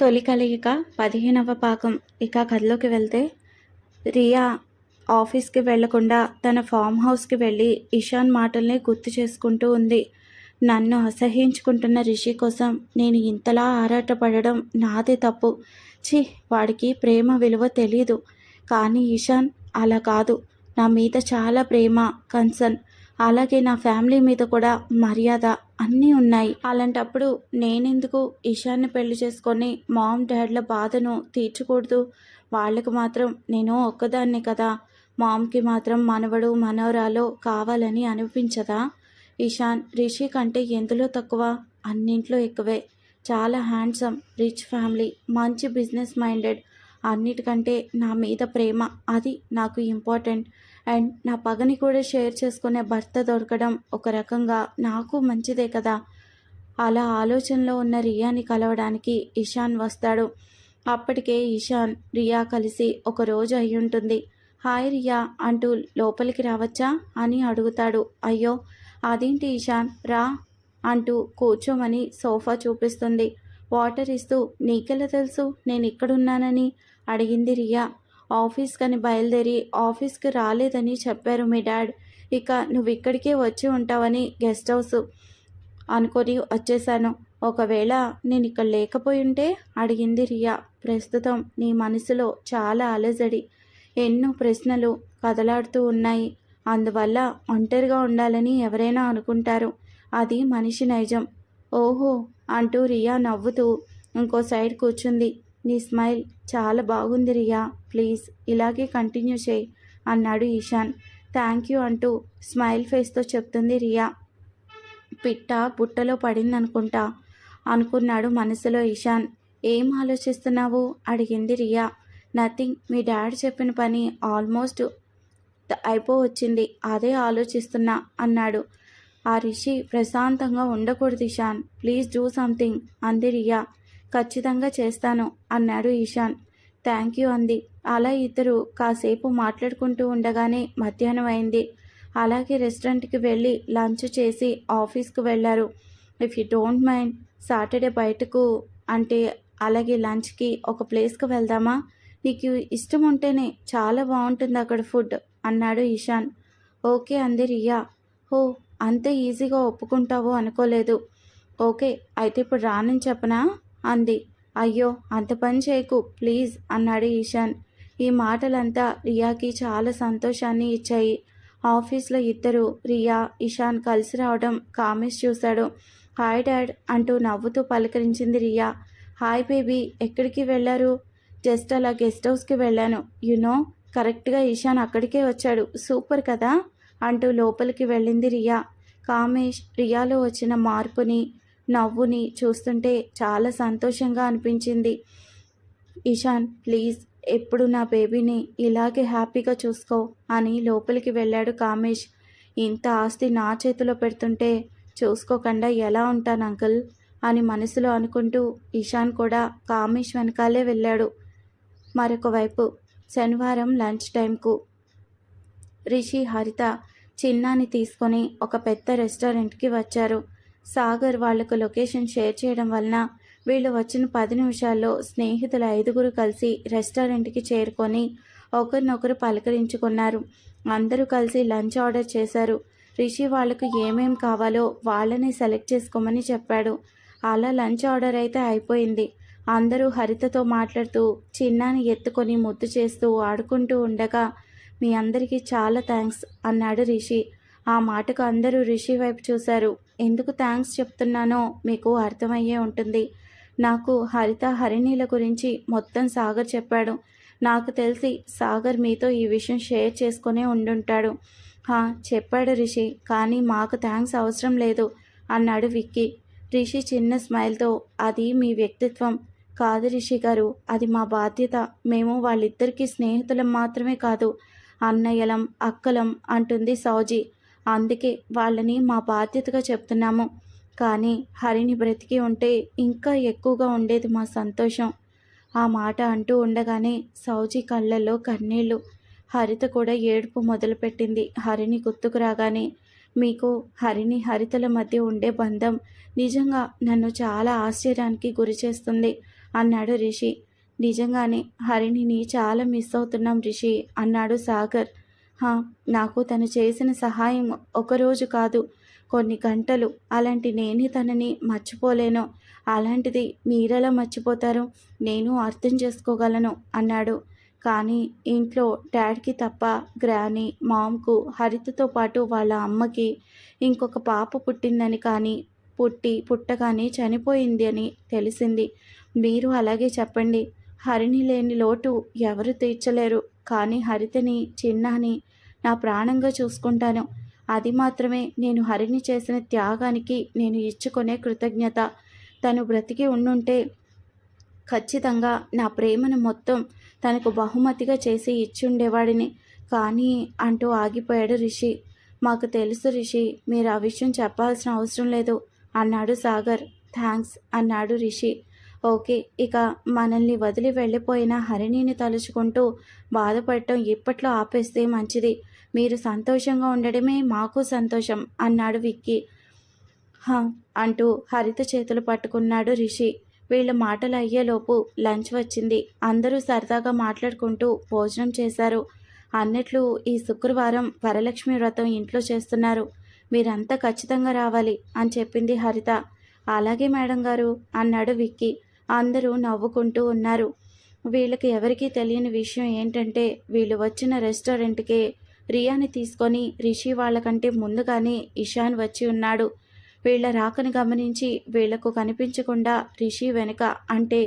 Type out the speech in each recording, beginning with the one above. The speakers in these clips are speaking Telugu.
తొలి కలిగిక పదిహేనవ పాకం. ఇక కథలోకి వెళ్తే రియా ఆఫీస్కి వెళ్ళకుండా తన ఫామ్ హౌస్కి వెళ్ళి ఇషాన్ మాటల్ని గుర్తు చేసుకుంటూ ఉంది. నన్ను అసహ్యించుకుంటున్న రిషి కోసం నేను ఇంతలా ఆరాటపడడం నాదే తప్పు. ఛీ వాడికి ప్రేమ విలువ తెలీదు. కానీ ఇషాన్ అలా కాదు. నా మీద చాలా ప్రేమ కన్సర్న్. అలాగే నా ఫ్యామిలీ మీద కూడా మర్యాద. అన్నీ ఉన్నాయి. అలాంటప్పుడు నేనెందుకు ఇషాన్ని పెళ్ళి చేసుకొని మామ్ డాడ్ల బాధను తీర్చకూడదు? వాళ్ళకు మాత్రం నేను ఒక్కదాన్ని కదా. మామ్కి మాత్రం మనవడు మనవరాలు కావాలని అనిపించదా? ఇషాన్ రిషి కంటే ఎందులో తక్కువ? అన్నింట్లో ఎక్కువే. చాలా హ్యాండ్సమ్ రిచ్ ఫ్యామిలీ మంచి బిజినెస్ మైండెడ్. అన్నిటికంటే నా మీద ప్రేమ. అది నాకు ఇంపార్టెంట్. అండ్ నా పగని కూడా షేర్ చేసుకునే భర్త దొరకడం ఒక రకంగా నాకు మంచిదే కదా. అలా ఆలోచనలో ఉన్న రియాని కలవడానికి ఇషాన్ వస్తాడు. అప్పటికే ఇషాన్ రియా కలిసి ఒక రోజు అయి ఉంటుంది హాయ్ రియా అంటూ లోపలికి రావచ్చా అని అడుగుతాడు. అయ్యో అదేంటి ఇషాన్? రా అంటూ కూర్చోమని సోఫా చూపిస్తుంది. వాటర్ ఇస్తూ నీకెలా తెలుసు? నేను ఇక్కడున్నానని? అడిగింది రియా. ఆఫీస్కని బయలుదేరి ఆఫీస్కి రాలేదని చెప్పారు మీ డాడ్. ఇక నువ్వు ఇక్కడికే వచ్చి ఉంటావని గెస్ట్ హౌస్ అనుకొని వచ్చేసాను ఒకవేళ నేను ఇక్కడ లేకపోయి ఉంటే అడిగింది రియా. ప్రస్తుతం నీ మనసులో చాలా అలజడి. ఎన్నో ప్రశ్నలు కదలాడుతూ ఉన్నాయి. అందువల్ల ఒంటరిగా ఉండాలని ఎవరైనా అనుకుంటారు. అది మనిషి నైజం. ఓహో అంటూ రియా నవ్వుతూ ఇంకో సైడ్ కూర్చుంది. నీ స్మైల్ చాలా బాగుంది రియా. ప్లీజ్ ఇలాగే కంటిన్యూ చేయి అన్నాడు ఈశాన్. థ్యాంక్ యూ అంటూ స్మైల్ ఫేస్తో చెప్తుంది రియా. పిట్ట బుట్టలో పడిందనుకుంటా అనుకున్నాడు మనసులో ఈశాన్. ఏం ఆలోచిస్తున్నావు? అడిగింది రియా. నథింగ్ మీ డాడీ చెప్పిన పని ఆల్మోస్ట్ అయిపోవచ్చింది. అదే ఆలోచిస్తున్నా అన్నాడు. ఆ రిషి ప్రశాంతంగా ఉండకూడదు ఇషాన్ ప్లీజ్ డూ సంథింగ్ అంది రియా. ఖచ్చితంగా చేస్తాను అన్నాడు ఈశాన్. థ్యాంక్ యూ అంది. అలా ఇద్దరు కాసేపు మాట్లాడుకుంటూ ఉండగానే మధ్యాహ్నం అయింది. అలాగే రెస్టారెంట్కి వెళ్ళి లంచ్ చేసి ఆఫీస్కి వెళ్ళారు. If you don't mind Saturday బయటకు అంటే అలాగే లంచ్కి ఒక ప్లేస్కి వెళ్దామా? నీకు ఇష్టం ఉంటేనే చాలా బాగుంటుంది అక్కడ ఫుడ్ అన్నాడు ఈశాన్. ఓకే అంది రియా. హో అంత ఈజీగా ఒప్పుకుంటావో అనుకోలేదు. ఓకే అయితే ఇప్పుడు రానని చెప్పనా? అంది. అయ్యో అంత పని చేయకు ప్లీజ్ అన్నాడు ఈశాన్. ఈ మాటలంతా రియాకి చాలా సంతోషాన్ని ఇచ్చాయి. ఆఫీస్లో ఇద్దరు రియా ఇషాన్ కలిసి రావడం కామేష్ చూశాడు. హాయ్ డాడ్ అంటూ నవ్వుతూ పలకరించింది రియా. హాయ్ బేబీ ఎక్కడికి వెళ్ళారు? జస్ట్ అలా గెస్ట్ హౌస్కి వెళ్ళాను. యునో కరెక్ట్గా ఇషాన్ అక్కడికే వచ్చాడు. సూపర్ కదా? అంటూ లోపలికి వెళ్ళింది రియా. కామేష్ రియాలో వచ్చిన మార్పుని నవ్వుని చూస్తుంటే చాలా సంతోషంగా అనిపించింది. ఇషాన్ ప్లీజ్ ఎప్పుడు నా బేబీని ఇలాగే హ్యాపీగా చూసుకో అని లోపలికి వెళ్ళాడు కామేష్. ఇంత ఆస్తి నా చేతిలో పెడుతుంటే చూసుకోకుండా ఎలా ఉంటాను అంకుల్? అని మనసులో అనుకుంటూ ఇషాన్ కూడా కామేష్ వెనకాలే వెళ్ళాడు. మరొక వైపు శనివారం లంచ్ టైంకు రిషి హరిత చిన్నాని తీసుకొని ఒక పెద్ద రెస్టారెంట్కి వచ్చారు. సాగర్ వాళ్ళకు లొకేషన్ షేర్ చేయడం వలన వీళ్ళు వచ్చిన పది నిమిషాల్లో స్నేహితులు ఐదుగురు కలిసి రెస్టారెంట్కి చేరుకొని ఒకరినొకరు పలకరించుకున్నారు. అందరూ కలిసి లంచ్ ఆర్డర్ చేశారు. రిషి వాళ్ళకు ఏమేం కావాలో వాళ్ళని సెలెక్ట్ చేసుకోమని చెప్పాడు. అలా లంచ్ ఆర్డర్ అయితే అయిపోయింది. అందరూ హరితతో మాట్లాడుతూ చిన్నాని ఎత్తుకొని ముద్దు చేస్తూ ఆడుకుంటూ ఉండగా మీ అందరికీ చాలా థ్యాంక్స్ అన్నాడు రిషి. ఆ మాటకు అందరూ రిషి వైపు చూశారు. ఎందుకు థ్యాంక్స్ చెప్తున్నానో మీకు అర్థమయ్యే ఉంటుంది. నాకు హరిత హరిణీల గురించి మొత్తం సాగర్ చెప్పాడు. నాకు తెలిసి సాగర్ మీతో ఈ విషయం షేర్ చేసుకునే ఉండుంటాడు. హా చెప్పాడు రిషి కానీ మాకు థ్యాంక్స్ అవసరం లేదు అన్నాడు విక్కీ. రిషి చిన్న స్మైల్తో అది మీ వ్యక్తిత్వం. కాదు రిషి గారు అది మా బాధ్యత. మేము వాళ్ళిద్దరికీ స్నేహితులం మాత్రమే కాదు. అన్నయ్యలం అక్కలం అంటుంది సౌజీ. అందుకే వాళ్ళని మా బాధ్యతగా చెప్తున్నాము. కానీ హరిని బ్రతికి ఉంటే ఇంకా ఎక్కువగా ఉండేది మా సంతోషం. ఆ మాట అంటూ ఉండగానే సౌజీ కళ్ళల్లో కన్నీళ్ళు హరిత కూడా ఏడుపు మొదలుపెట్టింది. హరిని గుర్తుకు రాగానే మీకు హరిని హరితల మధ్య ఉండే బంధం నిజంగా నన్ను చాలా ఆశ్చర్యానికి గురి చేస్తుంది అన్నాడు రిషి. నిజంగానే హరిణిని చాలా మిస్ అవుతున్నాం రిషి అన్నాడు సాగర్. నాకు తను చేసిన సహాయం ఒకరోజు కాదు. కొన్ని గంటలు అలాంటి నేనే తనని మర్చిపోలేను. అలాంటిది మీరెలా మర్చిపోతారు? నేను అర్థం చేసుకోగలను అన్నాడు. కానీ ఇంట్లో డాడ్కి తప్ప గ్రాని మామ్కు హరితతో పాటు వాళ్ళ అమ్మకి ఇంకొక పాప పుట్టిందని కానీ పుట్టి పుట్టగానే చనిపోయింది అని తెలిసింది. మీరు అలాగే చెప్పండి. హరిణి లేని లోటు ఎవరు తీర్చలేరు. కానీ హరితని చిన్నాని నా ప్రాణంగా చూసుకుంటాను. అది మాత్రమే నేను హరిని చేసిన త్యాగానికి నేను ఇచ్చుకునే కృతజ్ఞత. తను బ్రతికి ఉండుంటే ఖచ్చితంగా నా ప్రేమను మొత్తం తనకు బహుమతిగా చేసి ఇచ్చుండేవాడిని. కానీ అంటూ ఆగిపోయాడు రిషి. మాకు తెలుసు రిషి మీరు ఆ విషయం చెప్పాల్సిన అవసరం లేదు అన్నాడు సాగర్. థ్యాంక్స్ అన్నాడు రిషి. ఓకే ఇక మనల్ని వదిలి వెళ్ళిపోయిన హరిణిని తలుచుకుంటూ బాధపడటం ఇప్పట్లో ఆపేస్తే మంచిది. మీరు సంతోషంగా ఉండడమే మాకు సంతోషం అన్నాడు విక్కీ. హా అంటూ హరిత చేతులు పట్టుకున్నాడు రిషి. వీళ్ళ మాటలు అయ్యేలోపు లంచ్ వచ్చింది. అందరూ సరదాగా మాట్లాడుకుంటూ భోజనం చేశారు. అన్నట్లు ఈ శుక్రవారం వరలక్ష్మి వ్రతం ఇంట్లో చేస్తున్నారు. మీరంతా ఖచ్చితంగా రావాలి అని చెప్పింది హరిత. అలాగే మేడం గారు అన్నాడు విక్కీ. అందరూ నవ్వుకుంటూ ఉన్నారు. వీళ్ళకి ఎవరికీ తెలియని విషయం ఏంటంటే వీళ్ళు వచ్చిన రెస్టారెంట్కే రియాని తీసుకొని రిషి వాళ్ళకంటే ముందుగానే ఇషాన్ వచ్చి ఉన్నాడు. వీళ్ళ రాకను గమనించి వీళ్ళకు కనిపించకుండా రిషి వెనుక అంటే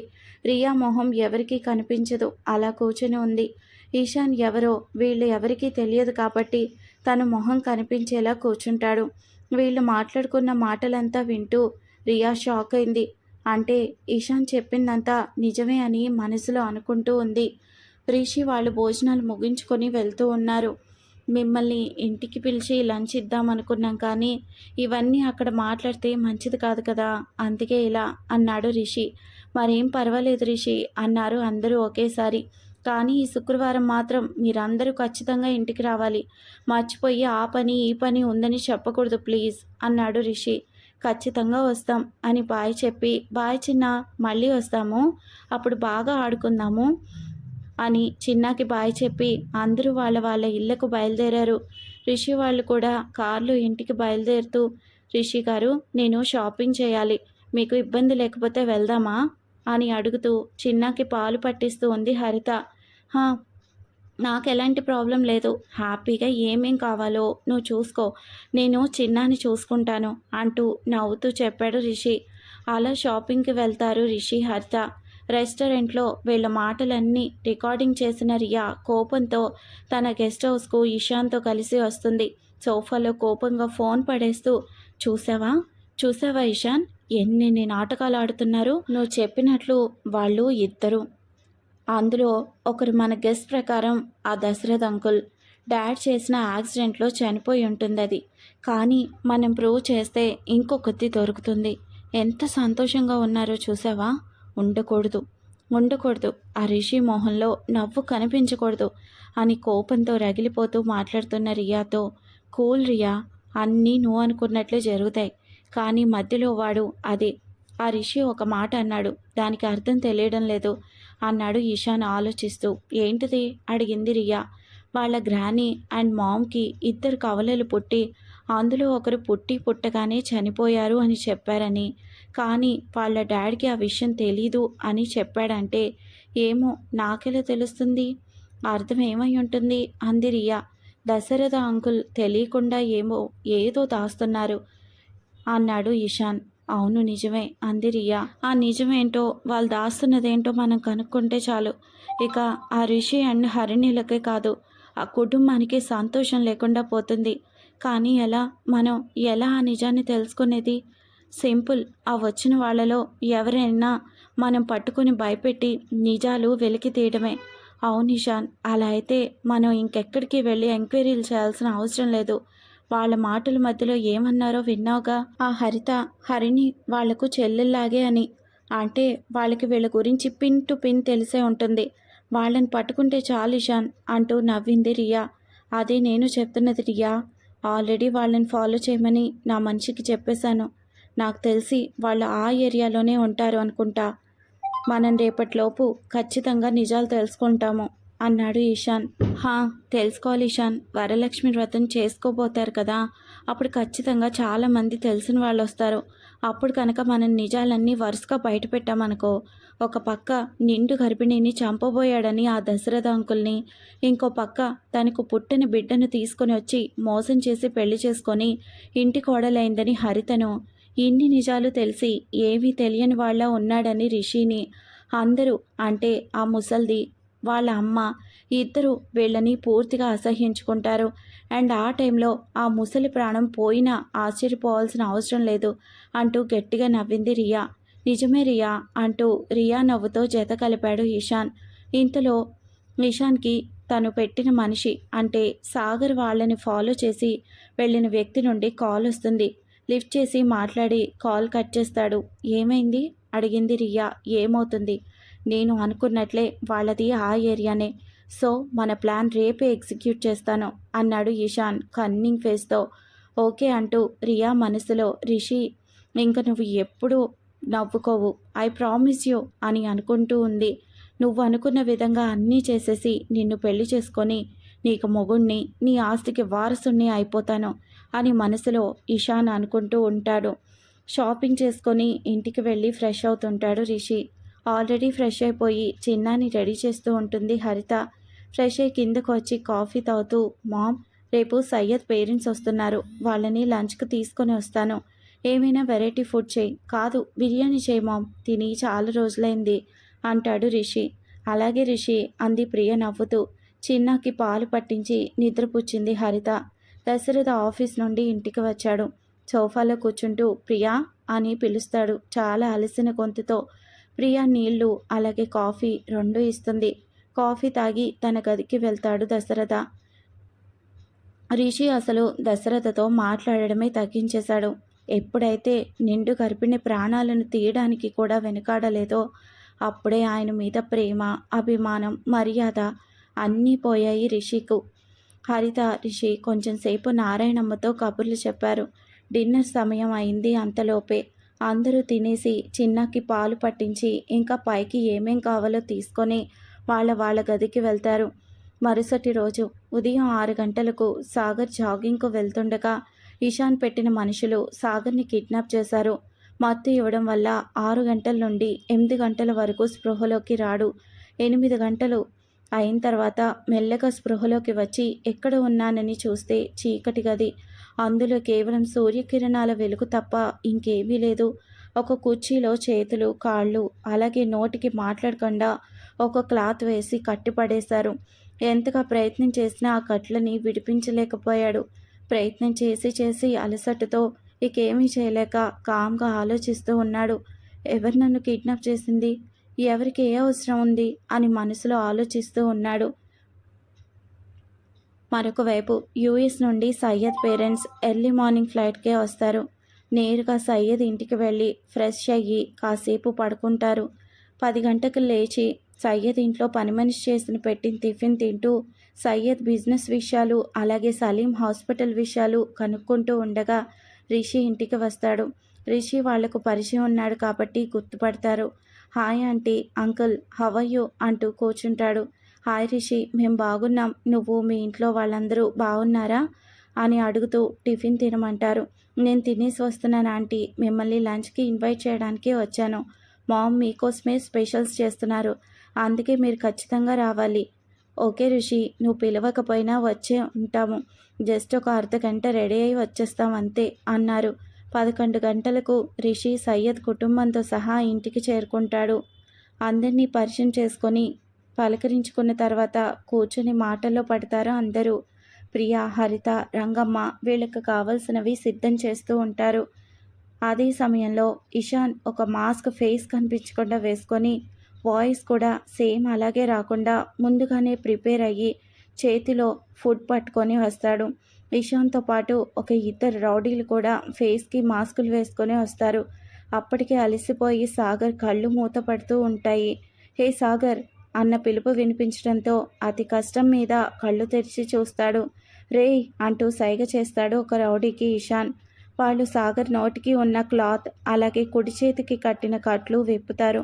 రియా మొహం ఎవరికీ కనిపించదు. అలా కూర్చుని ఉంది. ఈశాన్ ఎవరో వీళ్ళు ఎవరికీ తెలియదు కాబట్టి తన మొహం కనిపించేలా కూర్చుంటాడు. వీళ్ళు మాట్లాడుకున్న మాటలంతా వింటూ రియా షాక్ అయింది. అంటే ఇషాన్ చెప్పిందంతా నిజమే అని మనసులో అనుకుంటూ ఉంది. రిషి వాళ్ళు భోజనాలు ముగించుకొని వెళ్తూ ఉన్నారు. మిమ్మల్ని ఇంటికి పిలిచి లంచ్ ఇద్దాం అనుకున్నాం కానీ ఇవన్నీ అక్కడ మాట్లాడితే మంచిది కాదు కదా అందుకే ఇలా అన్నాడు రిషి. మరేం పర్వాలేదు రిషి అన్నారు అందరూ ఒకేసారి. కానీ ఈ శుక్రవారం మాత్రం మీరందరూ ఖచ్చితంగా ఇంటికి రావాలి. మర్చిపోయి ఆ పని ఈ పని ఉందని చెప్పకూడదు ప్లీజ్ అన్నాడు రిషి. ఖచ్చితంగా వస్తాం అని బాయ్ చెప్పి బాయ్ చిన్న మళ్ళీ వస్తాము. అప్పుడు బాగా ఆడుకుందాము అని చిన్నాకి బాయ్ చెప్పి అందరూ వాళ్ళ వాళ్ళ ఇళ్ళకు బయలుదేరారు. రిషి వాళ్ళు కూడా కార్లు ఇంటికి బయలుదేరుతూ రిషి గారు నేను షాపింగ్ చేయాలి. మీకు ఇబ్బంది లేకపోతే వెళ్దామా? అని అడుగుతూ చిన్నాకి పాలు పట్టిస్తూ ఉంది హరిత. నాకు ఎలాంటి ప్రాబ్లం లేదు. హ్యాపీగా ఏమేం కావాలో నువ్వు చూసుకో. నేను చిన్నాని చూసుకుంటాను అంటూ నవ్వుతూ చెప్పాడు రిషి. అలా షాపింగ్కి వెళ్తారు రిషి హరిత. రెస్టారెంట్లో వీళ్ళ మాటలన్నీ రికార్డింగ్ చేసిన రియా కోపంతో తన గెస్ట్ హౌస్కు ఇషాన్తో కలిసి వస్తుంది. సోఫాలో కోపంగా ఫోన్ పడేస్తూ చూసావా? చూసావా ఇషాన్? ఎన్ని నాటకాలు ఆడుతున్నారు? నువ్వు చెప్పినట్లు వాళ్ళు ఇద్దరు. అందులో ఒకరు మన గెస్ట్ ప్రకారం ఆ దశరథ్ అంకుల్ డాడ్ చేసిన యాక్సిడెంట్లో చనిపోయి ఉంటుంది అది కానీ మనం ప్రూవ్ చేస్తే ఇంకొకటి దొరుకుతుంది. ఎంత సంతోషంగా ఉన్నారో చూసావా? ఉండకూడదు. ఉండకూడదు. ఆ రిషి మొహంలో నవ్వు కనిపించకూడదు అని కోపంతో రగిలిపోతూ మాట్లాడుతున్న రియాతో కూల్ రియా అన్నీ నువ్వు అనుకున్నట్లే జరుగుతాయి. కానీ మధ్యలో వాడు అదే ఆ రిషి ఒక మాట అన్నాడు. దానికి అర్థం తెలియడం లేదు. అన్నాడు ఈశాన్ ఆలోచిస్తూ. ఏంటిది? అడిగింది రియా. వాళ్ళ గ్రానీ అండ్ మామ్కి ఇద్దరు కవలలు పుట్టి అందులో ఒకరు పుట్టి పుట్టగానే చనిపోయారు అని చెప్పారని. కానీ వాళ్ళ డాడీకి ఆ విషయం తెలీదు అని చెప్పాడంటే ఏమో నాకెలా తెలుస్తుంది? అర్థం ఏమై ఉంటుంది? అంది రియా. దశరథ అంకుల్ తెలియకుండా ఏమో ఏదో దాస్తున్నారు అన్నాడు ఇషాన్ అవును నిజమే. అంది రియా. ఆ నిజమేంటో వాళ్ళు దాస్తున్నదేంటో మనం కనుక్కుంటే చాలు. ఇక ఆ రిషి అండ్ హరిణిలకే కాదు ఆ కుటుంబానికి సంతోషం లేకుండా పోతుంది. కానీ ఎలా? మనం ఎలా ఆ నిజాన్ని తెలుసుకునేది? సింపుల్. ఆ వచ్చిన వాళ్ళలో ఎవరైనా మనం పట్టుకుని భయపెట్టి నిజాలు వెలికి తీయడమే. అవును నిషాన్. అలా అయితే మనం ఇంకెక్కడికి వెళ్ళి ఎంక్వైరీలు చేయాల్సిన అవసరం లేదు. వాళ్ళ మాటల మధ్యలో ఏమన్నారో విన్నావుగా? ఆ హరిత హరిని వాళ్ళకు చెల్లెల్లాగే అని. అంటే వాళ్ళకి వీళ్ళ గురించి పిన్ టు పిన్ తెలిసే ఉంటుంది. వాళ్ళని పట్టుకుంటే చాలు ఇషాన్ అంటూ నవ్వింది రియా. అదే నేను చెప్తున్నది రియా. ఆల్రెడీ వాళ్ళని ఫాలో చేయమని నా మనిషికి చెప్పేశాను. నాకు తెలిసి వాళ్ళు ఆ ఏరియాలోనే ఉంటారు అనుకుంటా. మనం రేపటిలోపు ఖచ్చితంగా నిజాలు తెలుసుకుంటాము. అన్నాడు ఈశాన్. హా తెలుసుకోవాలి ఈశాన్. వరలక్ష్మి వ్రతం చేసుకోబోతారు కదా. అప్పుడు ఖచ్చితంగా చాలామంది తెలిసిన వాళ్ళు వస్తారు. అప్పుడు కనుక మనం నిజాలన్నీ వరుసగా బయట పెట్టామనుకో ఒక పక్క నిండు గర్భిణిని చంపబోయాడని ఆ దశరథ అంకుల్ని ఇంకో పక్క తనకు పుట్టిన బిడ్డను తీసుకొని వచ్చి మోసం చేసి పెళ్ళి చేసుకొని ఇంటి కోడలైందని హరితను ఇన్ని నిజాలు తెలిసి ఏవీ తెలియని వాళ్ళ ఉన్నాడని రిషిని అందరూ అంటే ఆ ముసల్ది వాళ్ళ అమ్మ ఇద్దరు వీళ్ళని పూర్తిగా అసహ్యించుకుంటారు. అండ్ ఆ టైంలో ఆ ముసలి ప్రాణం పోయినా ఆశ్చర్యపోవాల్సిన అవసరం లేదు అంటూ గట్టిగా నవ్వింది రియా. నిజమే రియా అంటూ రియా నవ్వుతో జత కలిపాడు ఈశాన్ ఇంతలో ఈశాన్కి తను పెట్టిన మనిషి అంటే సాగర్ వాళ్ళని ఫాలో చేసి వెళ్ళిన వ్యక్తి నుండి కాల్ వస్తుంది. లిఫ్ట్ చేసి మాట్లాడి కాల్ కట్ చేస్తాడు. ఏమైంది? అడిగింది రియా. ఏమవుతుంది? నేను అనుకున్నట్లే వాళ్ళది ఆ ఏరియానే. సో మన ప్లాన్ రేపే ఎగ్జిక్యూట్ చేస్తాను అన్నాడు ఈశాన్ కన్నింగ్ ఫేస్తో. ఓకే అంటూ రియా మనసులో రిషి ఇంక నువ్వు ఎప్పుడు నవ్వుకోవు ఐ ప్రామిస్ యూ అని అనుకుంటూ ఉంది. నువ్వు అనుకున్న విధంగా అన్నీ చేసేసి నిన్ను పెళ్ళి చేసుకొని నీకు మొగుణ్ణి నీ ఆస్తికి వారసుణ్ణి అయిపోతాను అని మనసులో ఇషాన్ అనుకుంటూ ఉంటాడు. షాపింగ్ చేసుకొని ఇంటికి వెళ్ళి ఫ్రెష్ అవుతుంటాడు రిషి. ఆల్రెడీ ఫ్రెష్ అయిపోయి చిన్నాని రెడీ చేస్తూ ఉంటుంది హరిత. ఫ్రెష్ అయ్యి కిందకు వచ్చి కాఫీ తాగుతూ మామ్ రేపు సయ్యద్ పేరెంట్స్ వస్తున్నారు. వాళ్ళని లంచ్కి తీసుకొని వస్తాను. ఏమైనా వెరైటీ ఫుడ్ చేయి. కాదు బిర్యానీ చేయి మామ్. తిని చాలా రోజులైంది అంటాడు రిషి. అలాగే రిషి అంది ప్రియ నవ్వుతూ. చిన్నాకి పాలు పట్టించి నిద్రపుచ్చింది హరిత. దశరథ ఆఫీస్ నుండి ఇంటికి వచ్చాడు. సోఫాలో కూర్చుంటూ ప్రియా అని పిలుస్తాడు చాలా అలసిన గొంతుతో. ప్రియా నీళ్ళు అలాగే కాఫీ రెండు ఇస్తుంది. కాఫీ తాగి తన గదికి వెళ్తాడు దశరథ. రిషి అసలు దశరథతో మాట్లాడడమే తగ్గించేశాడు. ఎప్పుడైతే నిండు గర్భిణి ప్రాణాలను తీయడానికి కూడా వెనుకాడలేదో అప్పుడే ఆయన మీద ప్రేమ అభిమానం మర్యాద అన్నీ పోయాయి రిషికు. హరిత రిషి కొంచెం సేపు నారాయణమ్మతో కబుర్లు చెప్పారు. డిన్నర్ సమయం అయింది అంతలోపే. అందరూ తినేసి చిన్నకి పాలు పట్టించి ఇంకా పైకి ఏమేం కావాలో తీసుకొని వాళ్ళ వాళ్ళ గదికి వెళ్తారు. మరుసటి రోజు ఉదయం ఆరు గంటలకు సాగర్ జాగింగ్కు వెళ్తుండగా ఇషాన్ పెట్టిన మనుషులు సాగర్ని కిడ్నాప్ చేశారు. మత్తు ఇవ్వడం వల్ల ఆరు గంటల నుండి ఎనిమిది గంటల వరకు స్పృహలోకి రాడు. ఎనిమిది గంటలు అయిన తర్వాత మెల్లగా స్పృహలోకి వచ్చి ఎక్కడ ఉన్నానని చూస్తే చీకటి గది. అందులో కేవలం సూర్యకిరణాల వెలుగు తప్ప ఇంకేమీ లేదు. ఒక కుర్చీలో చేతులు కాళ్ళు అలాగే నోటికి మాట్లాడకుండా ఒక క్లాత్ వేసి కట్టిపడేశారు. ఎంతగా ప్రయత్నం చేసినా ఆ కట్లని విడిపించలేకపోయాడు. ప్రయత్నం చేసి చేసి అలసటతో ఇకేమీ చేయలేక కామ్గా ఆలోచిస్తూ ఉన్నాడు. ఎవరు నన్ను కిడ్నాప్ చేసింది? ఎవరికి ఏ అవసరం ఉంది? అని మనసులో ఆలోచిస్తూ ఉన్నాడు. మరొక వైపు యూఎస్ నుండి సయ్యద్ పేరెంట్స్ ఎర్లీ మార్నింగ్ ఫ్లైట్కే వస్తారు. నేరుగా సయ్యద్ ఇంటికి వెళ్ళి ఫ్రెష్ అయ్యి కాసేపు పడుకుంటారు. పది గంటకు లేచి సయ్యద్ ఇంట్లో పని మనిషి చేసిన పెట్టిన టిఫిన్ తింటూ సయ్యద్ బిజినెస్ విషయాలు అలాగే సలీం హాస్పిటల్ విషయాలు కనుక్కుంటూ ఉండగా రిషి ఇంటికి వస్తాడు. రిషి వాళ్ళకు పరిచయం ఉన్నాడు కాబట్టి గుర్తుపడతారు. హాయ్ ఆంటీ అంకుల్ హవయ్యూ అంటూ కూర్చుంటాడు. హాయ్ రిషి మేము బాగున్నాం. నువ్వు మీ ఇంట్లో వాళ్ళందరూ బాగున్నారా? అని అడుగుతూ టిఫిన్ తినమంటారు. నేను తినేసి వస్తున్నాను ఆంటీ. మిమ్మల్ని లంచ్కి ఇన్వైట్ చేయడానికి వచ్చాను. మామ్ మీకోసమే స్పెషల్స్ చేస్తున్నారు. అందుకే మీరు ఖచ్చితంగా రావాలి. ఓకే ఋషి నువ్వు పిలవకపోయినా వచ్చే ఉంటాము. జస్ట్ ఒక అర్ధ గంట రెడీ అయి వచ్చేస్తాం అంతే అన్నారు. పదకొండు గంటలకు రిషి సయ్యద్ కుటుంబంతో సహా ఇంటికి చేరుకుంటాడు. అందరినీ పరిచయం చేసుకొని పలకరించుకున్న తర్వాత కూర్చొని మాటల్లో పడతారు అందరూ. ప్రియ హరిత రంగమ్మ వీళ్ళకి కావలసినవి సిద్ధం చేస్తూ ఉంటారు. అదే సమయంలో ఇషాన్ ఒక మాస్క్ ఫేస్ కనిపించకుండా వేసుకొని వాయిస్ కూడా సేమ్ అలాగే రాకుండా ముందుగానే ప్రిపేర్ అయ్యి చేతిలో ఫుడ్ పట్టుకొని వస్తాడు. ఇషాన్తో పాటు ఒక ఇద్దరు రౌడీలు కూడా ఫేస్కి మాస్కులు వేసుకొని వస్తారు. అప్పటికే అలసిపోయి సాగర్ కళ్ళు మూతపడుతూ ఉంటాయి. హే సాగర్ అన్న పిలుపు వినిపించడంతో అతి కష్టం మీద కళ్ళు తెరిచి చూస్తాడు. రే అంటూ సైగ చేస్తాడు ఒక రౌడీకి ఇషాన్. వాళ్ళు సాగర్ నోటికి ఉన్న క్లాత్ అలాగే కుడి చేతికి కట్టిన కట్లు విప్పుతారు.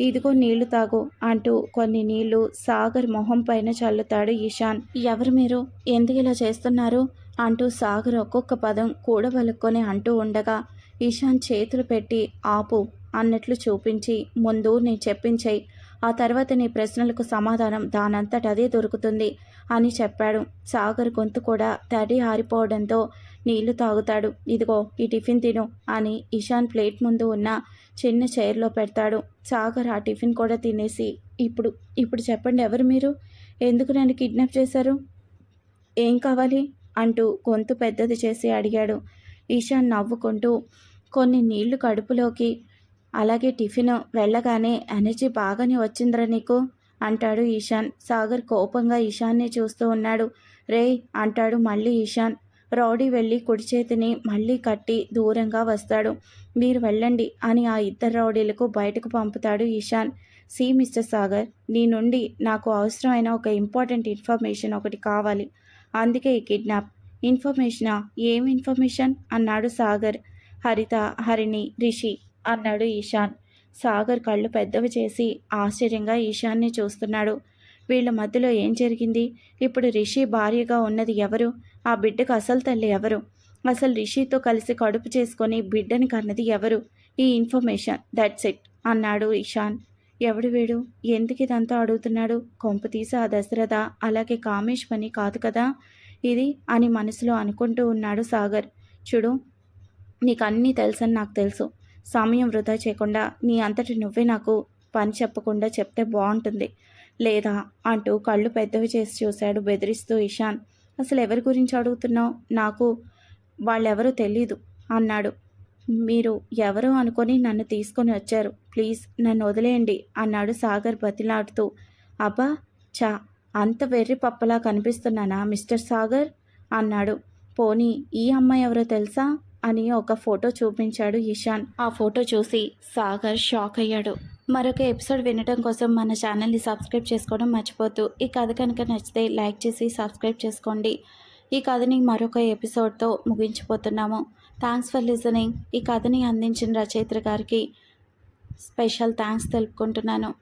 ఇదిగో నీళ్ళు తాగు అంటూ కొన్ని నీళ్ళు సాగర్ మొహం పైన చల్లుతాడు ఈశాన్ ఎవరు మీరు? ఎందుకు ఇలా చేస్తున్నారు? అంటూ సాగర్ ఒక్కొక్క పదం కూడబలుక్కొని అంటూ ఉండగా ఈశాన్ చేతులు పెట్టి ఆపు అన్నట్లు చూపించి ముందు నేను చెప్పించేయి ఆ తర్వాత నీ ప్రశ్నలకు సమాధానం దానంతట అదే దొరుకుతుంది అని చెప్పాడు. సాగర్ గొంతు కూడా తడి ఆరిపోవడంతో నీళ్ళు తాగుతాడు. ఇదిగో ఈ టిఫిన్ తిను అని ఇషాన్ ప్లేట్ ముందు ఉన్న చిన్న చైర్లో పెడతాడు. సాగర్ ఆ టిఫిన్ కూడా తినేసి ఇప్పుడు ఇప్పుడు చెప్పండి ఎవరు మీరు? ఎందుకు నన్ను కిడ్నాప్ చేశారు? ఏం కావాలి? అంటూ గొంతు పెద్దది చేసి అడిగాడు. ఈశాన్ నవ్వుకుంటూ కొన్ని నీళ్ళు కడుపులోకి అలాగే టిఫిన్ వెళ్ళగానే ఎనర్జీ బాగానే వచ్చిందిరా నీకు? అంటాడు ఈశాన్. సాగర్ కోపంగా ఈశాన్ని చూస్తూ ఉన్నాడు. రే అంటాడు మళ్ళీ ఈశాన్. రౌడీ వెళ్ళి కుడి చేతిని మళ్ళీ కట్టి దూరంగా వస్తాడు. మీరు వెళ్ళండి అని ఆ ఇద్దరు రౌడీలకు బయటకు పంపుతాడు ఈశాన్. సి మిస్టర్ సాగర్ నీ నుండి నాకు అవసరమైన ఒక ఇంపార్టెంట్ ఇన్ఫర్మేషన్ ఒకటి కావాలి. అందుకే ఈ కిడ్నాప్. ఇన్ఫర్మేషనా? ఏం ఇన్ఫర్మేషన్? అన్నాడు సాగర్. హరిత హరిణి రిషి. అన్నాడు ఈశాన్. సాగర్ కళ్ళు పెద్దవి చేసి ఆశ్చర్యంగా ఈశాన్ని చూస్తున్నాడు. వీళ్ళ మధ్యలో ఏం జరిగింది? ఇప్పుడు రిషి భార్యగా ఉన్నది ఎవరు? ఆ బిడ్డకు అసలు తల్లి ఎవరు? అసలు రిషితో కలిసి కడుపు చేసుకొని బిడ్డని కన్నది ఎవరు? ఈ ఇన్ఫర్మేషన్ దట్స్ ఇట్ అన్నాడు ఇషాన్ ఎవడు వీడు? ఎందుకు ఇదంతా అడుగుతున్నాడు? కొంపు తీసి ఆ దశరథ అలాగే కామేష్ పని కాదు కదా ఇది అని మనసులో అనుకుంటూ ఉన్నాడు సాగర్. చూడు నీకు అన్నీ తెలుసని నాకు తెలుసు. సమయం వృధా చేయకుండా నీ అంతటి నువ్వే నాకు పని చెప్పకుండా చెప్తే బాగుంటుంది. లేదా అంటూ కళ్ళు పెద్దవి చేసి చూశాడు బెదిరిస్తూ ఇషాన్. అసలు ఎవరి గురించి అడుగుతున్నావు? నాకు వాళ్ళెవరో తెలీదు అన్నాడు. మీరు ఎవరో అనుకొని నన్ను తీసుకొని వచ్చారు. ప్లీజ్ నన్ను వదిలేయండి అన్నాడు సాగర్ బతిలాడుతూ. అబ్బా చా అంత వెర్రి పప్పలా కనిపిస్తున్నానా మిస్టర్ సాగర్? అన్నాడు. పోనీ ఈ అమ్మాయి ఎవరో తెలుసా? అని ఒక ఫోటో చూపించాడు ఇషాన్ ఆ ఫోటో చూసి సాగర్ షాక్ అయ్యాడు. మరొక ఎపిసోడ్ వినడం కోసం మన ఛానల్ని సబ్స్క్రైబ్ చేసుకోవడం మర్చిపోతూ ఈ కథ కనుక నచ్చితే లైక్ చేసి సబ్స్క్రైబ్ చేసుకోండి. ఈ కథని మరొక ఎపిసోడ్తో ముగించిపోతున్నాము థ్యాంక్స్ ఫర్ లిజనింగ్. ఈ కథని అందించిన రచయిత్ర గారికి స్పెషల్ థ్యాంక్స్ తెలుపుకుంటున్నాను.